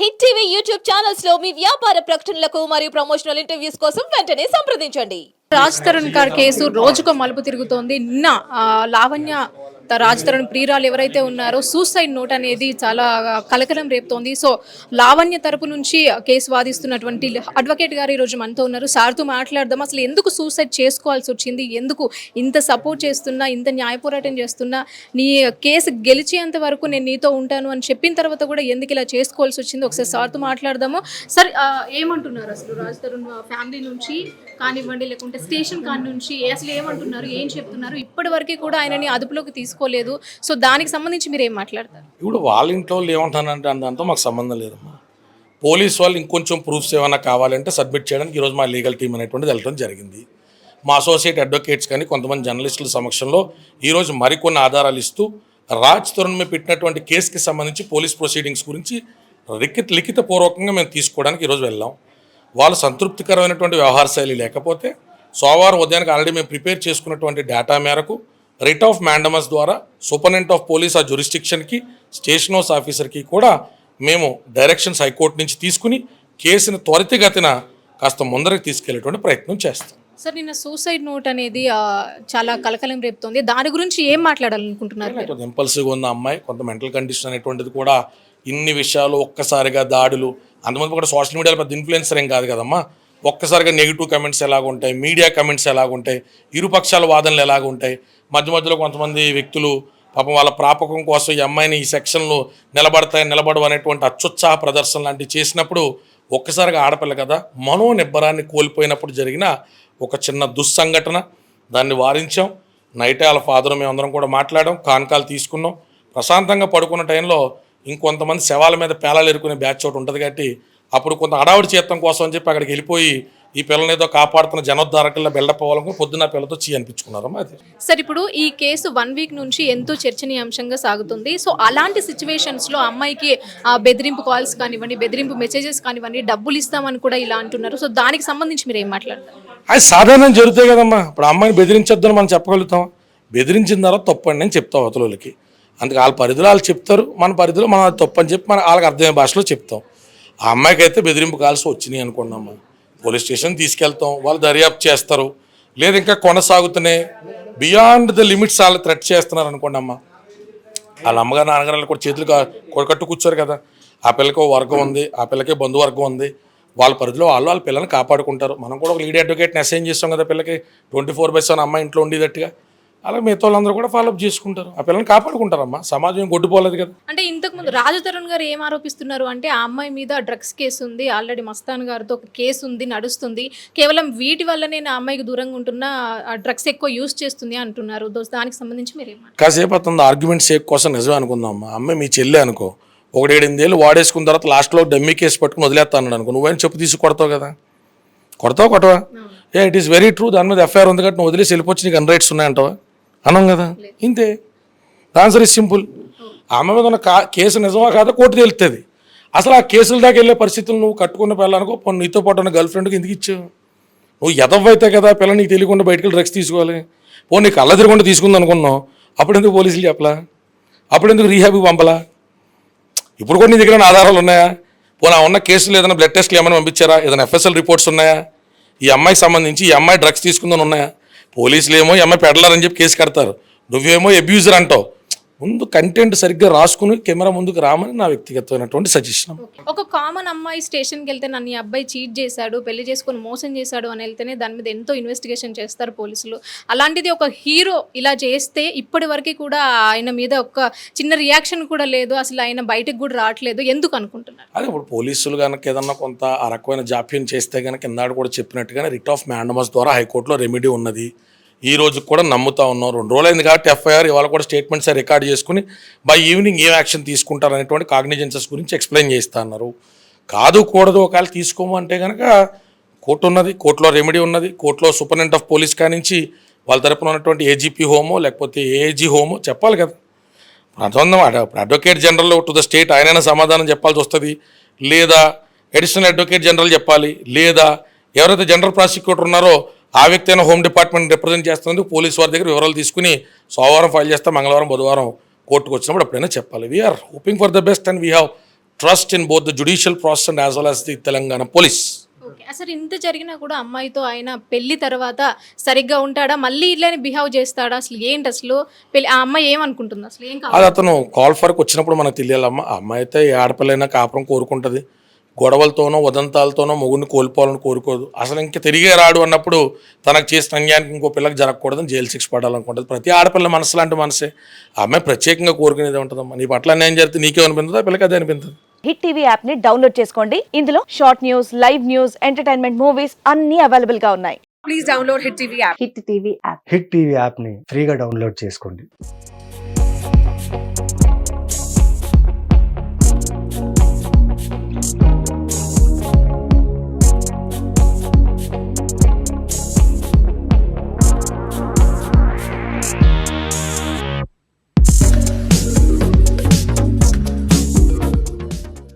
Hit TV YouTube ఛానల్స్లో మీ వ్యాపార ప్రకటనలకు మరియు ప్రమోషనల్ ఇంటర్వ్యూస్ కోసం వెంటనే సంప్రదించండి. రాజ్ తరుణ్ గారి కేసు రోజుకో మలుపు తిరుగుతోంది. నిన్న లావణ్య రాజ్ తరుణ్ ప్రియురాలు ఎవరైతే ఉన్నారో సూసైడ్ నోట్ అనేది చాలా కలకలం రేపుతోంది. సో లావణ్య తరపు నుంచి కేసు వాదిస్తున్నటువంటి అడ్వకేట్ గారు ఈరోజు మనతో ఉన్నారు. సార్తో మాట్లాడదాం. అసలు ఎందుకు సూసైడ్ చేసుకోవాల్సి వచ్చింది? ఎందుకు ఇంత సపోర్ట్ చేస్తున్నా ఇంత న్యాయ పోరాటం చేస్తున్నా? నీ కేసు గెలిచేంత వరకు నేను నీతో ఉంటాను అని చెప్పిన తర్వాత కూడా ఎందుకు ఇలా చేసుకోవాల్సి వచ్చింది? ఒకసారి సార్తో మాట్లాడదాము. సార్ ఏమంటున్నారు అసలు రాజ్ తరుణ్ ఫ్యామిలీ నుంచి కానివ్వండి లేకుంటే స్టేషన్ కాని నుంచి? అసలు ఏమంటున్నారు? ఏం చెప్తున్నారు? ఇప్పటి వరకు కూడా ఆయనని అదుపులోకి తీసుకు తీసుకోలేదు సో దానికి సంబంధించి మీరు ఏం మాట్లాడతారు? ఇప్పుడు వాళ్ళ ఇంట్లో వాళ్ళు ఏమంటానంటే దాంతో మాకు సంబంధం లేదమ్మా. పోలీస్ వాళ్ళు ఇంకొంచెం ప్రూఫ్స్ ఏమైనా కావాలంటే సబ్మిట్ చేయడానికి ఈరోజు మా లీగల్ టీం అనేటువంటిది వెళ్ళడం జరిగింది. మా అసోసియేట్ అడ్వకేట్స్ కానీ కొంతమంది జర్నలిస్టుల సమక్షంలో ఈరోజు మరికొన్ని ఆధారాలు ఇస్తూ రాజ్ తరుణ్ మీద పెట్టినటువంటి కేసుకి సంబంధించి పోలీస్ ప్రొసీడింగ్స్ గురించి లిఖిత లిఖితపూర్వకంగా మేము తీసుకోవడానికి ఈరోజు వెళ్ళాం. వాళ్ళు సంతృప్తికరమైనటువంటి వ్యవహార శైలి లేకపోతే సోమవారం ఉదయానికి ఆల్రెడీ మేము ప్రిపేర్ చేసుకున్నటువంటి డేటా మేరకు రిట్ ఆఫ్ మ్యాండమస్ ద్వారా సూపరింటెండెంట్ ఆఫ్ పోలీస్ ఆ జ్యూరిస్టిక్షన్కి స్టేషన్ హౌస్ ఆఫీసర్కి కూడా మేము డైరెక్షన్స్ హైకోర్టు నుంచి తీసుకుని కేసుని త్వరితగతిన కాస్త ముందరికి తీసుకెళ్ళేటువంటి ప్రయత్నం చేస్తాం. సార్ నిన్న సూసైడ్ నోట్ అనేది చాలా కలకలం రేపుతోంది. దాని గురించి ఏం మాట్లాడాలనుకుంటున్నారు ఇంపల్సివ్గా ఉన్న అమ్మాయి కొంత మెంటల్ కండిషన్ అనేటువంటిది కూడా ఇన్ని విషయాలు ఒక్కసారిగా దాడులు అంతమంది కూడా సోషల్ మీడియాలో పెద్ద ఇన్ఫ్లుయెన్సర్ ఏం కాదు కదమ్మా. ఒక్కసారిగా నెగిటివ్ కమెంట్స్ ఎలాగుంటాయి మీడియా కమెంట్స్ ఎలాగుంటాయి ఇరుపక్షాల వాదనలు ఎలాగుంటాయి మధ్య మధ్యలో కొంతమంది వ్యక్తులు పాపం వాళ్ళ ప్రాపకం కోసం ఈ అమ్మాయిని ఈ సెక్షన్లు నిలబడతాయి నిలబడవు అనేటువంటి అత్యుత్సాహ ప్రదర్శన లాంటివి చేసినప్పుడు ఒక్కసారిగా ఆడపిల్ల కదా మనో నిబ్బరాన్ని కోల్పోయినప్పుడు జరిగిన ఒక చిన్న దుస్సంఘటన. దాన్ని వారించాం. నైటే వాళ్ళ ఫాదర్ మేమందరం కూడా మాట్లాడాం కాన్కాలు తీసుకున్నాం. ప్రశాంతంగా పడుకున్న టైంలో ఇంకొంతమంది శవాల మీద పేలాలు ఎరుకునే బ్యాచ్ ఒకటి ఉంటుంది కాబట్టి అప్పుడు కొంత అడావిడి చేత్తం కోసం అని చెప్పి అక్కడికి వెళ్ళిపోయి ఈ పిల్లని ఏదో కాపాడుతున్న జనోద్ధారకుల్లో బిల్డప్ అవ్వాలని పొద్దున్న పిల్లతో చీ అనిపించుకున్నారమ్మా అది? సార్ ఇప్పుడు ఈ కేసు వన్ వీక్ నుంచి ఎంతో చర్చనీయాంశంగా సాగుతుంది. సో అలాంటి సిచ్యువేషన్స్లో అమ్మాయికి బెదిరింపు కాల్స్ కానివ్వండి బెదిరింపు మెసేజెస్ కానివ్వండి డబ్బులు ఇస్తామని కూడా ఇలా అంటున్నారు. సో దానికి సంబంధించి మీరు ఏం మాట్లాడతారు? అది సాధారణం జరుగుతాయి కదమ్మా. ఇప్పుడు అమ్మాయిని బెదిరించొద్దని మనం చెప్పగలుగుతాం బెదిరించిన తర్వాత తప్పండి అని చెప్తాం అవతలకి అందుకే వాళ్ళ పరిధిలో వాళ్ళు చెప్తారు. మన పరిధిలో మనం అది తప్పు అని చెప్పి మన వాళ్ళకి అర్థమయ్యే భాషలో చెప్తాం. ఆ అమ్మాయికి అయితే బెదిరింపు కాల్సి వచ్చినాయి అనుకున్నామ్మా పోలీస్ స్టేషన్ తీసుకెళ్తాం వాళ్ళు దర్యాప్తు చేస్తారు. లేదు ఇంకా కొనసాగుతున్నాయి బియాండ్ ద లిమిట్స్ వాళ్ళు థ్రెట్ చేస్తున్నారు అనుకోండి అమ్మ. వాళ్ళ అమ్మగారు నాన్నగారు కూడా చేతులు కా- కొడకట్టు కూర్చోరు కదా. ఆ పిల్లకి వర్గం ఉంది ఆ పిల్లకి బంధువర్గం ఉంది. వాళ్ళ పరిధిలో వాళ్ళు వాళ్ళ పిల్లల్ని కాపాడుకుంటారు. మనం కూడా ఒక లీడ్ అడ్వకేట్ని అసైన్ చేస్తాం కదా పిల్లకి. ట్వంటీ ఫోర్ బై సెవెన్ అమ్మాయి ఇంట్లో ఉండేటట్టుగా. అలాగే మిగతా వాళ్ళందరూ కూడా ఫాలోఅప్ చేసుకుంటారు. ఆ పిల్లల్ని కాపాడుకుంటారమ్మా. సమాజం గొడ్డుపోలేదు కదా. అంటే ఇంతకు ముందు రాజు తరుణ్ గారు ఏం ఆరోపిస్తున్నారు అంటే ఆ అమ్మాయి మీద డ్రగ్స్ కేసు ఉంది ఆల్రెడీ మస్తాన్ గారితో ఒక కేసు ఉంది నడుస్తుంది. కేవలం వీటి వల్లనే నా అమ్మాయికి దూరంగా ఉంటున్న డ్రగ్స్ ఎక్కువ యూస్ చేస్తుంది అంటున్నారు. దానికి సంబంధించి మీరు కాసేపు అతను ఆర్గ్యుమెంట్ సేక్ కోసం నిజమే అనుకుందాం అమ్మా అమ్మాయి మీ చెల్లి అనుకో. ఒకటి ఏడెనిమిదేళ్ళు వాడేసుకున్న తర్వాత లాస్ట్లో డమ్మీ కేసు పట్టుకుని వదిలేస్తాను అనుకో. నువ్వేం చెప్పు తీసి కొడతావు కదా. కొడతావు కొట్టవా? ఏ ఇట్ ఈస్ వెరీ ట్రూ దాని మీద ఎఫ్ఐఆర్ ఉంది కాబట్టి నువ్వు వదిలేసి వెళ్ళిపోవచ్చు. నీకు అన్ రైట్స్ ఉన్నాయంటావా? అనం కదా. ఇంతే. ఆన్సర్ ఇస్ సింపుల్ ఆమె మీద ఉన్న కా- కేసు నిజమా కాదా కోర్టు తేలుతుంది. అసలు ఆ కేసుల దాకా వెళ్ళే పరిస్థితులు నువ్వు కట్టుకున్న పిల్లలనుకో పోనీ నీతో పాటు ఉన్న గర్ల్ ఫ్రెండ్కి ఎందుకు ఇచ్చావు? నువ్వు ఎదవైతే కదా పిల్ల నీకు తెలియకుండా బయటకు వెళ్ళి డ్రగ్స్ తీసుకోవాలి. పో నీకు కళ్ళ తిరగకుండా తీసుకుంది అనుకున్నావు. అప్పుడు ఎందుకు పోలీసులు చెప్పలా? అప్పుడు ఎందుకు రీహాబ్కి పంపలా? ఇప్పుడు కూడా నీ దగ్గర ఏమైనా ఆధారాలు ఉన్నాయా? పోనీ ఉన్న కేసులు ఏదైనా బ్లడ్ టెస్ట్లు ఏమైనా పంపించారా? ఏదైనా ఎఫ్ఎస్ఎల్ రిపోర్ట్స్ ఉన్నాయా? ఈ అమ్మాయికి సంబంధించి ఈ అమ్మాయి డ్రగ్స్ తీసుకుందని ఉన్నాయా? పోలీసులు ఏమో ఈ అమ్మాయి పెడలారని చెప్పి కేసు కడతారు. నువ్వేమో అబ్యూజర్ అంటావు. ముందు కంటెంట్ సరిగ్గా రాసుకుని కెమెరా ముందుకు రామని నా వ్యక్తిగతమైనటువంటి సజెషన్ ఒక కామన్ అమ్మాయి స్టేషన్కి వెళ్తే నన్ను అబ్బాయి చీట్ చేశాడు పెళ్ళి చేసుకొని మోసం చేశాడు అని వెళ్తేనే దాని మీద ఎంతో ఇన్వెస్టిగేషన్ చేస్తారు పోలీసులు. అలాంటిది ఒక హీరో ఇలా చేస్తే ఇప్పటి వరకు కూడా ఆయన మీద ఒక చిన్న రియాక్షన్ కూడా లేదు అసలు ఆయన బయటకు కూడా రావట్లేదు. ఎందుకు అనుకుంటున్నారు? అదే ఇప్పుడు పోలీసులు కనుక ఏదన్నా కొంత ఆ రకమైన జాప్యం చేస్తే కనుక ఇందాడు కూడా చెప్పినట్టుగానే రిట్ ఆఫ్ మ్యాండమస్ ద్వారా హైకోర్టులో రెమెడీ ఉన్నది. ఈ రోజు కూడా నమ్ముతా ఉన్నాం. రెండు రోజులైంది కాబట్టి ఎఫ్ఐఆర్ ఇవాళ కూడా స్టేట్మెంట్స్ రికార్డ్ చేసుకుని బై ఈవినింగ్ ఏం యాక్షన్ తీసుకుంటారు అనేటువంటి కాగ్నిజెన్సెస్ గురించి ఎక్స్ప్లెయిన్ చేస్తా అన్నారు. కాదు కూడదు ఒకవేళ తీసుకోము అంటే కనుక కోర్టు ఉన్నది కోర్టులో రెమెడీ ఉన్నది కోర్టులో సూపరింటెండెంట్ ఆఫ్ పోలీస్ కానించి వాళ్ళ తరపున ఉన్నటువంటి ఏజీపీ హోమో లేకపోతే ఏజీ హోమో చెప్పాలి కదా. ప్రధానం ఇప్పుడు advocate general to the state ఆయనైనా సమాధానం చెప్పాల్సి వస్తుంది. లేదా అడిషనల్ అడ్వకేట్ జనరల్ చెప్పాలి. లేదా ఎవరైతే జనరల్ ప్రాసిక్యూటర్ ఉన్నారో ఆ వ్యక్తి అయినా హోమ్ డిపార్ట్మెంట్ రిప్రజెంట్ చేస్తున్నందుకు పోలీస్ వారి దగ్గర వివరాలు తీసుకుని సోమవారం ఫైల్ చేస్తే మంగళవారం బుధవారం కోర్టుకు వచ్చినప్పుడు అప్పుడైనా చెప్పాలి. We're hoping for the best and we have trust in both the judicial process and as well as the Telangana police okay అసలు ఇంత జరిగినా కూడా అమ్మాయితో ఆయన పెళ్ళి తర్వాత సరిగ్గా ఉంటాడా? మళ్ళీ ఇట్లానే బిహేవ్ చేస్తాడా? అసలు ఏంటి అసలు? పెళ్ళి ఆ అమ్మాయి ఏమనుకుంటుంది? అసలు ఏం కావాలి? అది అతను కాల్ ఫర్కి వచ్చినప్పుడు మనకు తెలియాలమ్మా అమ్మాయి అయితే ఏ ఆడపిల్లైనా కాపురం కోరుకుంటుంది. గొడవలతోనో ఉదంతాలతోనో మొగుడిని కోల్పోవాలని కోరుకోదు. అసలు ఇంక తిరిగే రాడు అన్నప్పుడు తనకు చేసిన అన్యాయానికి ఇంకో పిల్లకి జరగకూడదని జైలు శిక్ష పడాలనుకుంటుంది. ప్రతి ఆడపిల్ల మనసు లాంటి మనసే. ఆ అమ్మాయి ప్రత్యేకంగా కోరుకునేది ఉంటుందమ్మా నీ పట్ల అన్యాయం జరిగితే నీకేమనిపించదు ఆ పిల్లకి అదే అనిపించదు హిట్ టీవీ యాప్ని డౌన్లోడ్ చేసుకోండి. ఇందులో short news live news entertainment movies అన్ని అవైలబుల్గా ఉన్నాయి. హిట్ టీవీ యాప్ని ఫ్రీగా డౌన్లోడ్ చేసుకోండి.